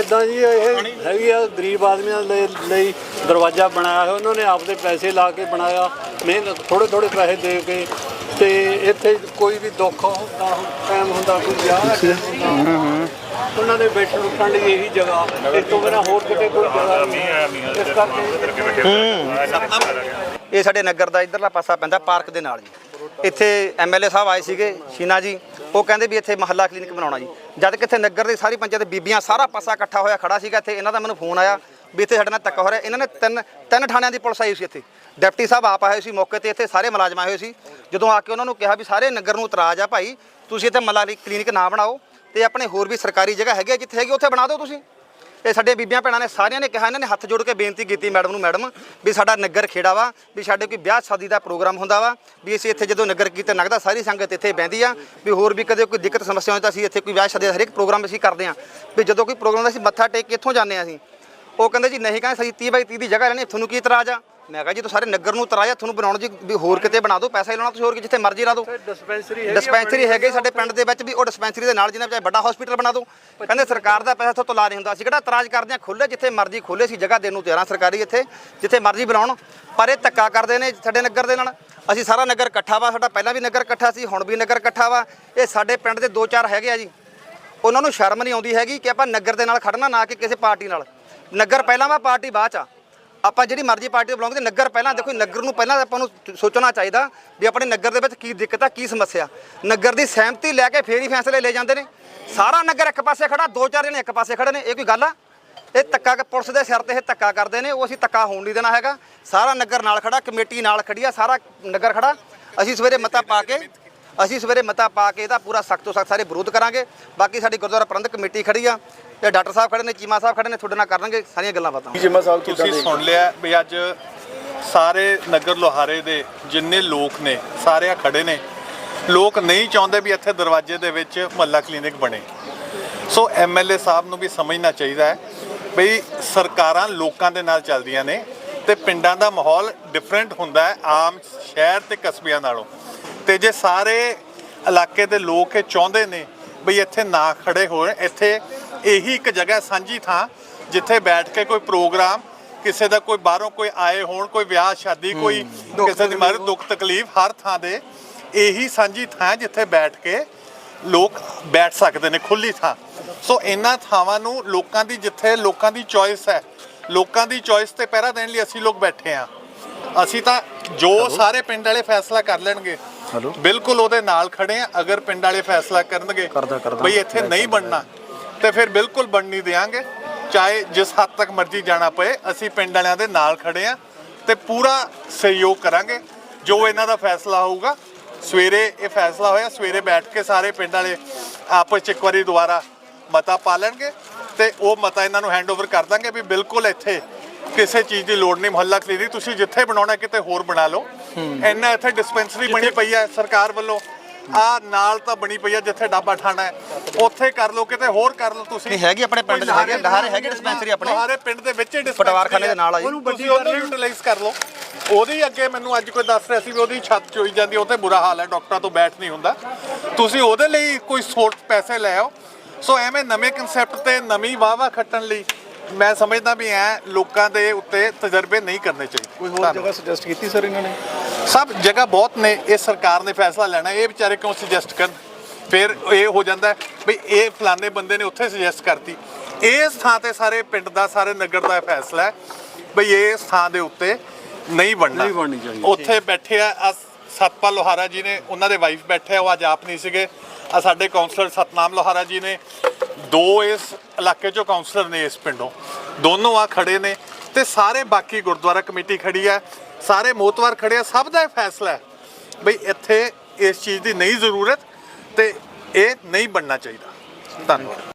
ਇਦਾਂ ਜੀ ਇਹ ਹੈਗੀ ਆ ਗਰੀਬ ਆਦਮੀਆਂ ਲਈ ਲਈ ਦਰਵਾਜ਼ਾ ਬਣਾਇਆ ਹੈ ਉਹਨਾਂ ਨੇ ਆਪਦੇ ਪੈਸੇ ਲਾ ਕੇ ਬਣਾਇਆ। ਮਿਹਨਤ ਥੋੜੇ ਥੋੜੇ ਪੈਸੇ ਦੇ ਕੇ। ਤੇ ਇੱਥੇ ਕੋਈ ਵੀ ਦੁੱਖ ਹੁੰਦਾ ਟਾਈਮ ਹੁੰਦਾ ਕੋਈ ਵਿਆਹ ਦਾ ਉਹਨਾਂ ਦੇ ਬੈਠਣ ਉੱਠਣ ਲਈ ਇਹੀ ਜਗ੍ਹਾ। ਇਸ ਤੋਂ ਬਿਨਾਂ ਹੋਰ ਕਿਤੇ ਕੋਈ ਜਗ੍ਹਾ ਨਹੀਂ। ਹੈ ਇਸ ਕਰਕੇ ਇਹ ਸਾਡੇ ਨਗਰ ਦਾ ਇਧਰਲਾ ਪਾਸਾ ਪੈਂਦਾ ਪਾਰਕ ਦੇ ਨਾਲ ਜੀ। ਇੱਥੇ ਐਮਐਲਏ ਸਾਹਿਬ ਆਏ ਸੀਗੇ ਸ਼ੀਨਾ ਜੀ। ਉਹ ਕਹਿੰਦੇ ਵੀ ਇੱਥੇ ਮਹੱਲਾ ਕਲੀਨਿਕ ਬਣਾਉਣਾ ਜੀ। ਜਦ ਕਿ ਇੱਥੇ ਨਗਰ ਦੇ ਸਾਰੀ ਪੰਚਾਇਤ ਬੀਬੀਆਂ ਸਾਰਾ ਪਾਸਾ ਇਕੱਠਾ ਹੋਇਆ ਖੜਾ ਸੀਗਾ ਇੱਥੇ। ਇਹਨਾਂ ਦਾ ਮੈਨੂੰ ਫੋਨ ਆਇਆ ਵੀ ਇੱਥੇ ਸਾਡੇ ਨਾਲ ਧੱਕਾ ਹੋ ਰਿਹਾ। ਇਹਨਾਂ ਨੇ ਤਿੰਨ ਤਿੰਨ ਥਾਣਿਆਂ ਦੀ ਪੁਲਿਸ ਆਈ ਸੀ ਇੱਥੇ। ਡਿਪਟੀ ਸਾਹਿਬ ਆਪ ਆਏ ਸੀ ਮੌਕੇ ਤੇ। ਇੱਥੇ ਸਾਰੇ ਮੁਲਾਜ਼ਮ ਆਏ ਹੋਏ ਸੀ। ਜਦੋਂ ਆ ਕੇ ਉਹਨਾਂ ਨੂੰ ਕਿਹਾ ਵੀ ਸਾਰੇ ਨਗਰ ਨੂੰ ਇਤਰਾਜ਼ ਆ ਭਾਈ ਤੁਸੀਂ ਇੱਥੇ ਮਹੱਲਾ ਕਲੀਨਿਕ ਨਾ ਬਣਾਓ ਤੇ ਆਪਣੇ ਹੋਰ ਵੀ ਸਰਕਾਰੀ ਜਗ੍ਹਾ ਹੈਗੀ ਆ, ਜਿੱਥੇ ਹੈਗੀ ਉੱਥੇ ਬਣਾ ਦਿਓ ਤੁਸੀਂ। ਇਹ ਸਾਡੇ ਬੀਬੀਆਂ ਭੈਣਾਂ ਨੇ ਸਾਰਿਆਂ ਨੇ ਕਿਹਾ, ਇਹਨਾਂ ਨੇ ਹੱਥ ਜੋੜ ਕੇ ਬੇਨਤੀ ਕੀਤੀ ਮੈਡਮ ਨੂੰ, ਮੈਡਮ, ਵੀ ਸਾਡਾ ਨਗਰ ਖੇੜਾ ਵਾ, ਵੀ ਸਾਡੇ ਕੋਈ ਵਿਆਹ ਸ਼ਾਦੀ ਦਾ ਪ੍ਰੋਗਰਾਮ ਹੁੰਦਾ ਵਾ, ਵੀ ਅਸੀਂ ਇੱਥੇ ਜਦੋਂ ਨਗਰ ਕੀਰਤਨ ਲੱਗਦਾ ਸਾਰੀ ਸੰਗਤ ਇੱਥੇ ਬਹਿੰਦੀ ਆ, ਵੀ ਹੋਰ ਵੀ ਕਦੇ ਕੋਈ ਦਿੱਕਤ, ਸਮੱਸਿਆ ਹੋਏ ਤਾਂ ਅਸੀਂ ਇੱਥੇ ਕੋਈ ਵਿਆਹ ਸ਼ਾਦੀ ਦਾ ਹਰੇਕ ਪ੍ਰੋਗਰਾਮ ਅਸੀਂ ਕਰਦੇ ਆ। ਵੀ ਜਦੋਂ ਕੋਈ ਪ੍ਰੋਗਰਾਮ ਦਾ ਅਸੀਂ ਮੱਥਾ ਟੇਕ ਕੇ ਇੱਥੋਂ ਜਾਂਦੇ ਆ ਅਸੀਂ। ਉਹ ਕਹਿੰਦੇ ਜੀ, ਨਹੀਂ ਕਹਿੰਦੇ ਅਸੀਂ 30 ਬਾਈ 30 ਦੀ ਜਗ੍ਹਾ ਲੈਣੀ ਤੁਹਾਨੂੰ ਕੀ ਇਤਰਾਜ਼ ਆ? ਮੈਂ ਕਿਹਾ ਜੀ ਤੂੰ ਸਾਰੇ ਨਗਰ ਨੂੰ ਇਤਰਾਜ਼ ਆ ਤੁਹਾਨੂੰ ਬਣਾਉਣ ਜੀ ਵੀ ਹੋਰ ਕਿਤੇ ਬਣਾ ਦਿਓ ਪੈਸਾ ਹੀ ਲਾਉਣਾ ਤੁਸੀਂ ਹੋਰ ਕਿ ਜਿੱਥੇ ਮਰਜ਼ੀ ਲਾ ਦਿਓ। ਡਿਸਪੈਂਸਰੀ ਆ ਡਿਸਪੈਂਸਰੀ ਹੈਗੇ ਸਾਡੇ ਪਿੰਡ ਦੇ ਵਿੱਚ ਵੀ ਉਹ ਡਿਸਪੈਂਸਰੀ ਦੇ ਨਾਲ ਜਿਹਨਾਂ ਚਾਹੇ ਵੱਡਾ ਹਸਪੀਟਲ ਬਣਾ ਦਿਓ। ਕਹਿੰਦੇ ਸਰਕਾਰ ਦਾ ਪੈਸਾ ਇੱਥੋਂ ਤੋਂ ਲਾ ਨਹੀਂ ਹੁੰਦਾ। ਅਸੀਂ ਕਿਹੜਾ ਇਤਰਾਜ਼ ਕਰਦੇ ਆ ਖੁੱਲੇ ਜਿੱਥੇ ਮਰਜ਼ੀ ਖੁੱਲੇ ਸੀ ਜਗ੍ਹਾ ਦੇਣ ਨੂੰ ਤਿਆਰਾਂ ਸਰਕਾਰੀ ਇੱਥੇ ਜਿੱਥੇ ਮਰਜ਼ੀ ਬਣਾਉਣ। ਪਰ ਇਹ ਧੱਕਾ ਕਰਦੇ ਨੇ ਸਾਡੇ ਨਗਰ ਦੇ ਨਾਲ। ਅਸੀਂ ਸਾਰਾ ਨਗਰ ਇਕੱਠਾ ਵਾ ਸਾਡਾ ਪਹਿਲਾਂ ਵੀ ਨਗਰ ਇਕੱਠਾ ਸੀ ਹੁਣ ਵੀ ਨਗਰ ਇਕੱਠਾ ਵਾ। ਇਹ ਸਾਡੇ ਪਿੰਡ ਦੇ ਦੋ ਚਾਰ ਹੈਗੇ ਆ ਜੀ। ਉਹਨਾਂ ਨੂੰ ਸ਼ਰਮ ਨਹੀਂ ਆਉਂਦੀ ਹੈਗੀ ਕਿ ਆਪਾਂ ਨਗਰ ਦੇ ਨਾਲ ਖੜਨਾ ਨਾ ਕਿ ਕਿਸੇ ਪਾਰਟੀ ਨਾਲ। ਨਗਰ ਪਹਿਲਾਂ ਵਾ ਪਾਰਟੀ ਬਾਅਦ ਚ ਆ। ਆਪਾਂ ਜਿਹੜੀ ਮਰਜ਼ੀ ਪਾਰਟੀ ਬਿਲੋਂਗ ਤੇ ਨਗਰ ਪਹਿਲਾਂ, ਦੇਖੋ ਨਗਰ ਨੂੰ ਪਹਿਲਾਂ ਆਪਾਂ ਨੂੰ ਸੋਚਣਾ ਚਾਹੀਦਾ ਵੀ ਆਪਣੇ ਨਗਰ ਦੇ ਵਿੱਚ ਕੀ ਦਿੱਕਤ ਆ, ਕੀ ਸਮੱਸਿਆ। ਨਗਰ ਦੀ ਸਹਿਮਤੀ ਲੈ ਕੇ ਫੇਰ ਹੀ ਫੈਸਲੇ ਲੈ ਜਾਂਦੇ ਨੇ। ਸਾਰਾ ਨਗਰ ਇੱਕ ਪਾਸੇ ਖੜਾ, ਦੋ ਚਾਰ ਜਣੇ ਇੱਕ ਪਾਸੇ ਖੜੇ ਨੇ, ਇਹ ਕੋਈ ਗੱਲ ਆ? ਇਹ ਧੱਕਾ ਪੁਲਿਸ ਦੇ ਸਿਰ ਤੇ ਇਹ ਧੱਕਾ ਕਰਦੇ ਨੇ, ਉਹ ਅਸੀਂ ਧੱਕਾ ਹੋਣ ਨਹੀਂ ਦੇਣਾ ਹੈਗਾ। ਸਾਰਾ ਨਗਰ ਨਾਲ ਖੜਾ, ਕਮੇਟੀ ਨਾਲ ਖੜੀ ਆ, ਸਾਰਾ ਨਗਰ ਖੜਾ। ਅਸੀਂ ਸਵੇਰੇ ਮਤਾ ਪਾ ਕੇ ਅਸੀਂ ਸਵੇਰੇ ਮਤਾ ਪਾ ਕੇ ਇਹਦਾ ਪੂਰਾ ਸਖਤ ਤੋਂ ਸਖਤ ਸਾਰੇ ਵਿਰੋਧ ਕਰਾਂਗੇ। ਬਾਕੀ ਸਾਡੀ ਗੁਰਦੁਆਰਾ ਪ੍ਰਬੰਧਕ ਕਮੇਟੀ ਖੜੀ ਆ ਤੇ ਡਾਕਟਰ ਸਾਹਿਬ ਖੜੇ ਨੇ ਚੀਮਾ ਸਾਹਿਬ ਖੜੇ ਨੇ ਤੁਹਾਡੇ ਨਾਲ ਕਰਨਗੇ ਸਾਰੀਆਂ ਗੱਲਾਂ ਬਾਤਾਂ। ਜਿਮਾ ਸਾਹਿਬ ਕਿਦਾਂ ਤੁਸੀਂ ਸੁਣ ਲਿਆ ਵੀ ਅੱਜ ਸਾਰੇ ਨਗਰ ਲੋਹਾਰੇ ਦੇ ਜਿੰਨੇ ਲੋਕ ਨੇ ਸਾਰੇ ਖੜੇ ਨੇ। ਲੋਕ ਨਹੀਂ ਚਾਹੁੰਦੇ ਵੀ ਇੱਥੇ ਦਰਵਾਜ਼ੇ ਦੇ ਵਿੱਚ ਮਹੱਲਾ ਕਲੀਨਿਕ ਬਣੇ। ਸੋ ਐਮਐਲਏ ਸਾਹਿਬ ਨੂੰ ਵੀ ਸਮਝਣਾ ਚਾਹੀਦਾ ਹੈ ਬਈ ਸਰਕਾਰਾਂ ਲੋਕਾਂ ਦੇ ਨਾਲ ਚੱਲਦੀਆਂ ਨੇ ਤੇ ਪਿੰਡਾਂ ਦਾ ਮਾਹੌਲ ਡਿਫਰੈਂਟ ਹੁੰਦਾ ਹੈ ਆਮ ਸ਼ਹਿਰ ਤੇ ਕਸਬਿਆਂ ਨਾਲੋਂ। ਤੇ ਜੇ ਸਾਰੇ ਇਲਾਕੇ ਦੇ ਲੋਕ ਇਹ ਚਾਹੁੰਦੇ ਨੇ ਬਈ ਇੱਥੇ ਨਾ ਖੜੇ ਹੋਣ ਇੱਥੇ ਇਹੀ ਇੱਕ ਜਗ੍ਹਾ ਸਾਂਝੀ ਥਾਂ ਜਿੱਥੇ ਬੈਠ ਕੇ ਕੋਈ ਪ੍ਰੋਗਰਾਮ ਕਿਸੇ ਦਾ ਕੋਈ ਬਾਹਰੋਂ ਕੋਈ ਆਏ ਹੋਣ ਕੋਈ ਵਿਆਹ ਸ਼ਾਦੀ ਕੋਈ ਕਿਸੇ ਦੀ ਮਾਰੇ ਦੁੱਖ ਤਕਲੀਫ ਹਰ ਥਾਂ ਦੇ ਇਹੀ ਸਾਂਝੀ ਥਾਂ ਜਿੱਥੇ ਬੈਠ ਕੇ ਲੋਕ ਬੈਠ ਸਕਦੇ ਨੇ ਖੁੱਲੀ ਥਾਂ। ਸੋ ਇਹਨਾਂ ਥਾਵਾਂ ਨੂੰ ਲੋਕਾਂ ਦੀ ਜਿੱਥੇ ਲੋਕਾਂ ਦੀ ਚੋਇਸ ਹੈ ਲੋਕਾਂ ਦੀ ਚੋਇਸ ਤੇ ਪਹਿਰਾ ਦੇਣ ਲਈ ਅਸੀਂ ਲੋਕ ਬੈਠੇ ਆ ਅਸੀਂ ਤਾਂ ਜੋ ਸਾਰੇ ਪਿੰਡ ਵਾਲੇ ਫੈਸਲਾ ਕਰ ਲੈਣਗੇ। ਬਿਲਕੁਲ ਉਹਦੇ ਨਾਲ ਖੜੇ ਆ ਅਗਰ ਪਿੰਡ ਵਾਲੇ ਫੈਸਲਾ ਕਰਨਗੇ ਬਈ ਇੱਥੇ ਨਹੀਂ ਬਣਨਾ ਤੇ ਫਿਰ ਬਿਲਕੁਲ ਬਣ ਨਹੀਂ ਦੇਾਂਗੇ ਚਾਹੇ ਜਿਸ ਹੱਦ ਤੱਕ ਮਰਜ਼ੀ ਜਾਣਾ ਪਏ ਅਸੀਂ ਪਿੰਡ ਵਾਲਿਆਂ ਦੇ ਨਾਲ ਖੜੇ ਆ ਤੇ ਪੂਰਾ ਸਹਿਯੋਗ ਕਰਾਂਗੇ। ਜੋ ਇਹਨਾਂ ਦਾ ਫੈਸਲਾ ਹੋਊਗਾ ਸਵੇਰੇ ਇਹ ਫੈਸਲਾ ਹੋਇਆ ਸਵੇਰੇ ਬੈਠ ਕੇ ਸਾਰੇ ਪਿੰਡ ਵਾਲੇ ਆਪਸ ਚ ਇੱਕ ਵਾਰੀ ਦੁਬਾਰਾ ਮਤਾ ਪਾ ਲੈਣਗੇ ਤੇ ਉਹ ਮਤਾ ਇਹਨਾਂ ਨੂੰ ਹੈਂਡਓਵਰ ਕਰ ਦਾਂਗੇ ਵੀ ਬਿਲਕੁਲ ਇੱਥੇ ਕਿਸੇ ਚੀਜ਼ ਦੀ ਲੋੜ ਨਹੀਂ ਮੁਹੱਲਾ ਕਲੀਨਿਕ ਤੁਸੀਂ ਜਿੱਥੇ ਬਣਾਉਣਾ ਕਿਤੇ ਹੋਰ ਬਣਾ ਲਓ। ਇੰਨਾ ਇੱਥੇ ਡਿਸਪੈਂਸਰੀ ਬਣੀ ਪਈ ਹੈ ਸਰਕਾਰ ਵੱਲੋਂ। ਆ ਨਾਲ ਤਾਂ ਬਣੀ ਪਈ ਹੈ ਜਿੱਥੇ ਡਾਬਾ ਠਾਣਾ ਹੈ। ਉੱਥੇ ਕਰ ਲਓ ਕਿਤੇ ਹੋਰ ਕਰ ਲਓ ਤੁਸੀਂ। ਨਹੀਂ ਹੈਗੀ ਆਪਣੇ ਪਿੰਡ 'ਚ ਹੈਗੇ ਡਹਾਰੇ ਹੈਗੇ ਡਿਸਪੈਂਸਰੀ ਆਪਣੇ। ਸਾਰੇ ਪਿੰਡ ਦੇ ਵਿੱਚ ਹੀ ਪਟਵਾਰਖਾਨੇ ਦੇ ਨਾਲ ਆ ਜੀ। ਉਹਨੂੰ ਯੂਟਿਲਾਈਜ਼ ਕਰ ਲਓ। ਉਹਦੀ ਅੱਗੇ ਮੈਨੂੰ ਅੱਜ ਕੋਈ ਦੱਸ ਰਿਹਾ ਸੀ ਵੀ ਉਹਦੀ ਛੱਤ ਚੋਈ ਜਾਂਦੀ ਉੱਥੇ ਬੁਰਾ ਹਾਲ ਹੈ ਡਾਕਟਰਾਂ ਤੋਂ ਬੈਠ ਨਹੀਂ ਹੁੰਦਾ। ਤੁਸੀਂ ਉਹਦੇ ਲਈ ਕੋਈ ਸੋਰਟ ਪੈਸੇ ਲੈ ਆਓ। ਸੋ ਐਵੇਂ ਨਵੇਂ ਕਨਸੈਪਟ ਤੇ ਨਵੀਂ ਵਾਵਾ ਖੱਟਣ ਲਈ ਮੈਂ ਸਮਝਦਾ ਵੀ ਐ ਲੋਕਾਂ ਦੇ ਉੱਤੇ ਤਜਰਬੇ ਨਹੀਂ ਕਰਨੇ ਚਾਹੀਦੇ। ਕੋਈ ਹੋਰ ਜਗ੍ਹਾ ਸੁਜੈਸਟ ਕੀਤੀ ਸਰ ਇਹਨਾਂ ਨੇ? ਸਭ ਜਗ੍ਹਾ ਬਹੁਤ ਨੇ ਇਹ ਸਰਕਾਰ ਨੇ ਫੈਸਲਾ ਲੈਣਾ ਇਹ ਵਿਚਾਰੇ ਕਿਉਂ ਸੁਜੈਸਟ ਕਰਨ? ਫਿਰ ਇਹ ਹੋ ਜਾਂਦਾ ਹੈ ਵੀ ਇਹ ਫਲਾਣੇ ਬੰਦੇ ਨੇ ਉੱਥੇ ਸੁਜੈਸਟ ਕਰਤੀ। ਇਸ ਥਾਂ ਤੇ ਸਾਰੇ ਪਿੰਡ ਦਾ ਸਾਰੇ ਨਗਰ ਦਾ ਇਹ ਫੈਸਲਾ ਹੈ ਬਈ ਇਸ ਥਾਂ ਦੇ ਉੱਤੇ ਨਹੀਂ ਬਣਨਾ। ਨਹੀਂ ਬਣਨੀ ਚਾਹੀਦੀ। ਉੱਥੇ ਬੈਠੇ ਆ ਆਹ ਸਤਪਾਲ ਲੋਹਾਰਾ ਜੀ ਨੇ, ਉਹਨਾਂ ਦੇ ਵਾਈਫ ਬੈਠੇ ਆ, ਉਹ ਅੱਜ ਆਪ ਨਹੀਂ ਸੀਗੇ। ਆ ਸਾਡੇ ਕਾਉਂਸਲਰ ਸਤਨਾਮ ਲੋਹਾਰਾ ਜੀ ਨੇ, ਦੋ ਇਸ ਇਲਾਕੇ ਚੋਂ ਕਾਉਂਸਲਰ ਨੇ ਇਸ ਪਿੰਡੋਂ। ਦੋਨੋਂ ਆ ਖੜੇ ਨੇ ਤੇ ਸਾਰੇ ਬਾਕੀ ਗੁਰਦੁਆਰਾ ਕਮੇਟੀ ਖੜੀ ਹੈ ਸਾਰੇ ਮੋਤਵਾਰ ਖੜੇ ਆ, ਸਭ ਦਾ ਇਹ ਫੈਸਲਾ ਹੈ ਬਈ ਇੱਥੇ ਇਸ ਚੀਜ਼ ਦੀ ਨਹੀਂ ਜ਼ਰੂਰਤ ਤੇ ਇਹ ਨਹੀਂ ਬਣਨਾ ਚਾਹੀਦਾ। ਧੰਨਵਾਦ।